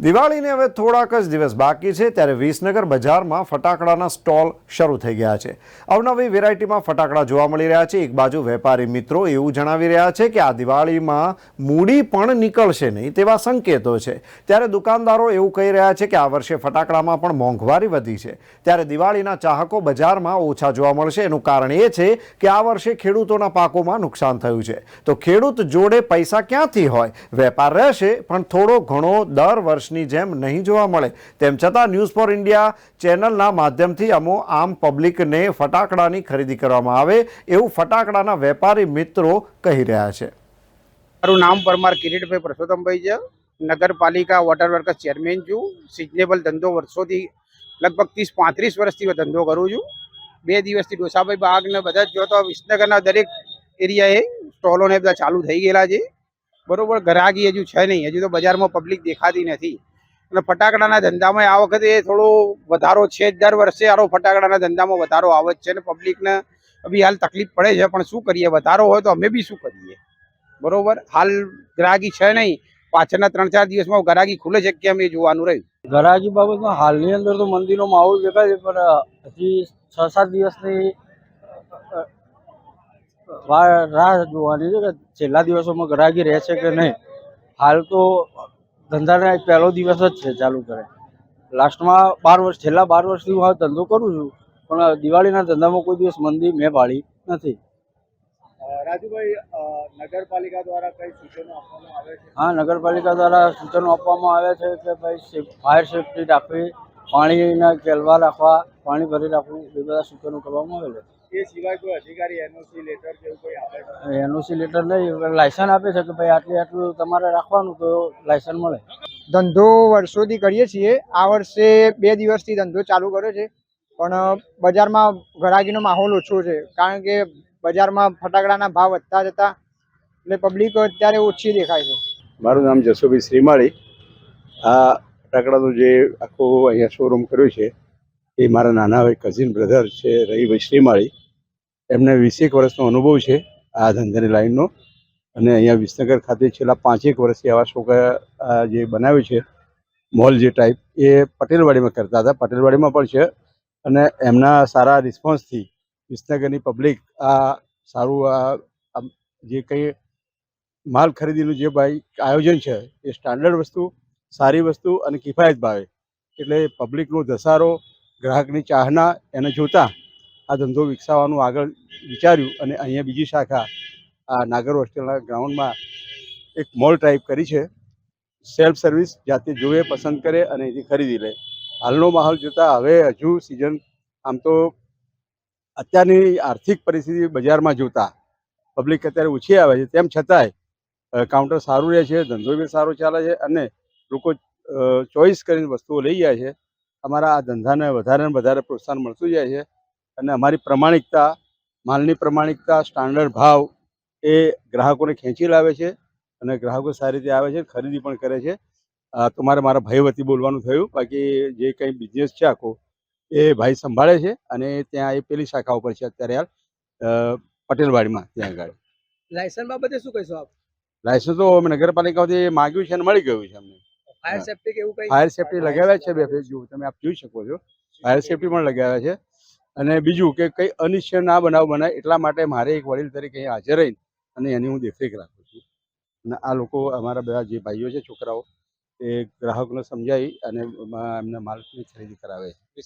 દિવાળીને હવે થોડાક જ દિવસ બાકી છે ત્યારે વિસનગર બજારમાં ફટાકડાના સ્ટોલ શરૂ થઈ ગયા છે. અવનવી વેરાયટીમાં ફટાકડા જોવા મળી રહ્યા છે. એક બાજુ વેપારી મિત્રો એવું જણાવી રહ્યા છે કે આ દિવાળીમાં મૂડી પણ નીકળશે નહીં તેવા સંકેતો છે. ત્યારે દુકાનદારો એવું કહી રહ્યા છે કે આ વર્ષે ફટાકડામાં પણ મોંઘવારી વધી છે. ત્યારે દિવાળીના ચાહકો બજારમાં ઓછા જોવા મળશે. એનું કારણ એ છે કે આ વર્ષે ખેડૂતોના પાકોમાં નુકસાન થયું છે. તો ખેડૂત જોડે પૈસા ક્યાંથી હોય? વેપાર રહેશે, પણ થોડો ઘણો દર વર્ષની જેમ નહીં જોવા મળે. તેમ છતાં ન્યૂઝ ફોર ઇન્ડિયા ચેનલના માધ્યમથી અમો આમ પબ્લિકને ફટાકડાની ખરીદી કરવામાં આવે એવું ફટાકડાના વેપારી મિત્રો કહી રહ્યા છે. મારું નામ પરમાર કિરીટભાઈ પરસોત્તમભાઈ છે. નગરપાલિકા વોટર વર્કર્સ ચેરમેન છું. સિઝનેબલ ધંધો વર્ષોથી લગભગ ત્રીસ, પાંત્રીસ વર્ષથી હું ધંધો કરું છું. બે દિવસથી ડોસાભાઈ બાગને બધા જ જો તો વિસનગરના દરેક એરિયાએ સ્ટોલોને બધા ચાલુ થઈ ગયેલા છે. બરોબર ગ્રાહકી હજુ છે નહીં. હજુ તો બજારમાં પબ્લિક દેખાતી નથી. અને ફટાકડાના ધંધામાં આ વખતે થોડો વધારો છે જ. દર વર્ષે આરો ફટાકડાના ધંધામાં વધારો આવે છે અને પબ્લિકને અભી હાલ તકલીફ પડે છે. પણ શું કરીએ? વધારો હોય તો અમે બી શું કરીએ? બરોબર? હાલ ગ્રાહકી છે નહીં. પાછળના ત્રણ ચાર દિવસમાં ગરાગી ખુલે છે કેમ એ જોવાનું રહ્યું? ગરાગી બાબતમાં હાલની અંદર તો મંદિરનો માહોલ દેખાય છે, પણ હજી છ સાત દિવસની રાહ જોવાની છે કે છેલ્લા દિવસોમાં ગ્રાહકી રહેશે કે નહીં. હાલ તો ધંધાના પહેલો દિવસ જ છે ચાલુ કરે. લાસ્ટમાં બાર વર્ષ છેલ્લા બાર વર્ષથી હું ધંધો કરું છું પણ દિવાળીના ધંધામાં કોઈ દિવસ મંદી મેં પાડી નથી. રાજુભાઈ નગરપાલિકા દ્વારા કઈ સૂચનો આપવામાં આવે છે? હા નગરપાલિકા દ્વારા સૂચનો આપવામાં આવે છે કે ભાઈ ફાયર સેફટી રાખવી પાણીના કેલવા રાખવા પાણી ભરી રાખવું એ બધા સૂચનો કરવામાં આવેલા એ સિવાય કોઈ અધિકારી એનઓસી લેટર કોઈ આપે એનઓસી લેટર નહીં લાયસન્સ આપે છે કે ભાઈ આટલું આટલું તમારે રાખવાનું તો લાયસન્સ મળે. ધંધો વર્ષોથી કરીએ છીએ. આ વર્ષે બે દિવસથી ધંધો ચાલુ કર્યો છે. પણ બજારમાં ઘરાગીનો માહોલ ઓછો છે. કારણ કે બજારમાં ફટાકડાના ભાવ વધતા જતા એટલે પબ્લિક અત્યારે ઓછી દેખાય છે. મારું નામ જસુભાઈ શ્રીમાળી. આ ફટાકડાનું જે આખું અહીંયા શોરૂમ કર્યું છે એ મારા નાના ભાઈ કઝિન બ્રધર છે રહીભાઈ શ્રીમાળી. એમને વીસેક વર્ષનો અનુભવ છે આ ધંધાની લાઇનનો અને અહીંયા વિસનગર ખાતે છેલ્લા પાંચેક વર્ષથી આવા છોકરા જે બનાવ્યું છે, મોલ જે ટાઈપ એ પટેલવાડીમાં કરતા હતા. પટેલવાડીમાં પણ છે. અને એમના સારા રિસ્પોન્સથી વિસનગરની પબ્લિક આ સારું, આ જે કંઈ માલ ખરીદીનું જે ભાઈ આયોજન છે, એ સ્ટાન્ડર્ડ વસ્તુ, સારી વસ્તુ અને કિફાયત ભાવે. એટલે પબ્લિકનો ધસારો, ગ્રાહકની ચાહના એને જોતા આ ધંધો વિકસાવવાનું આગળ વિચાર્યું અને અહીંયા બીજી શાખા, આ નાગર હોસ્ટેલના ગ્રાઉન્ડમાં એક મોલ ટાઈપ કરી છે. સેલ્ફ સર્વિસ જાતે જોવે પસંદ કરે અને એથી ખરીદી લે. હાલનો માહોલ જોતાં હવે હજુ સિઝન આમ તો અત્યારની આર્થિક પરિસ્થિતિ બજારમાં જોતાં. પબ્લિક અત્યારે ઓછી આવે છે. તેમ છતાંય કાઉન્ટર સારું રહે છે, ધંધો બી સારો ચાલે છે અને લોકો ચોઈસ કરીને વસ્તુઓ લઈ જાય છે. અમારા આ ધંધાને વધારે ને વધારે પ્રોત્સાહન મળતું જાય છે. અને અમારી પ્રમાણિકતા માલની પ્રમાણિકતા સ્ટાન્ડર્ડ ભાવ એ ગ્રાહકોને ખેંચી લાવે છે અને ગ્રાહકો સારી રીતે આવે છે ખરીદી પણ કરે છે. તો મારે મારા ભાઈ વતી બોલવાનું થયું. બાકી જે કંઈ બિઝનેસ છે આખો એ ભાઈ સંભાળે છે અને ત્યાં એ પેલી શાખા ઉપર છે અત્યારે હાલ પટેલવાડીમાં ત્યાં આગળ. લાયસન્સ બાબતે શું કહીશું આપ? લાયસન્સ તો અમે નગરપાલિકામાંથી માગ્યું છે અને મળી ગયું છે અમને. ફાયર સેફ્ટી એવું કઈ? ફાયર સેફ્ટી લગાવ્યા છે બે ફેસ જુઓ તમે આપ જોઈ શકો છો. ફાયર સેફ્ટી પણ લગાવ્યા છે. અને બીજું કે કંઈ અનિશ્ચય ના બનાવ બનાય એટલા માટે મારે એક વડીલ તરીકે અહીં હાજર રહીને અને એની હું દેખરેખ રાખું છું. અને આ લોકો અમારા બધા જે ભાઈઓ છે, છોકરાઓ, એ ગ્રાહકને સમજાવી અને એમને માલની ખરીદી કરાવે. છે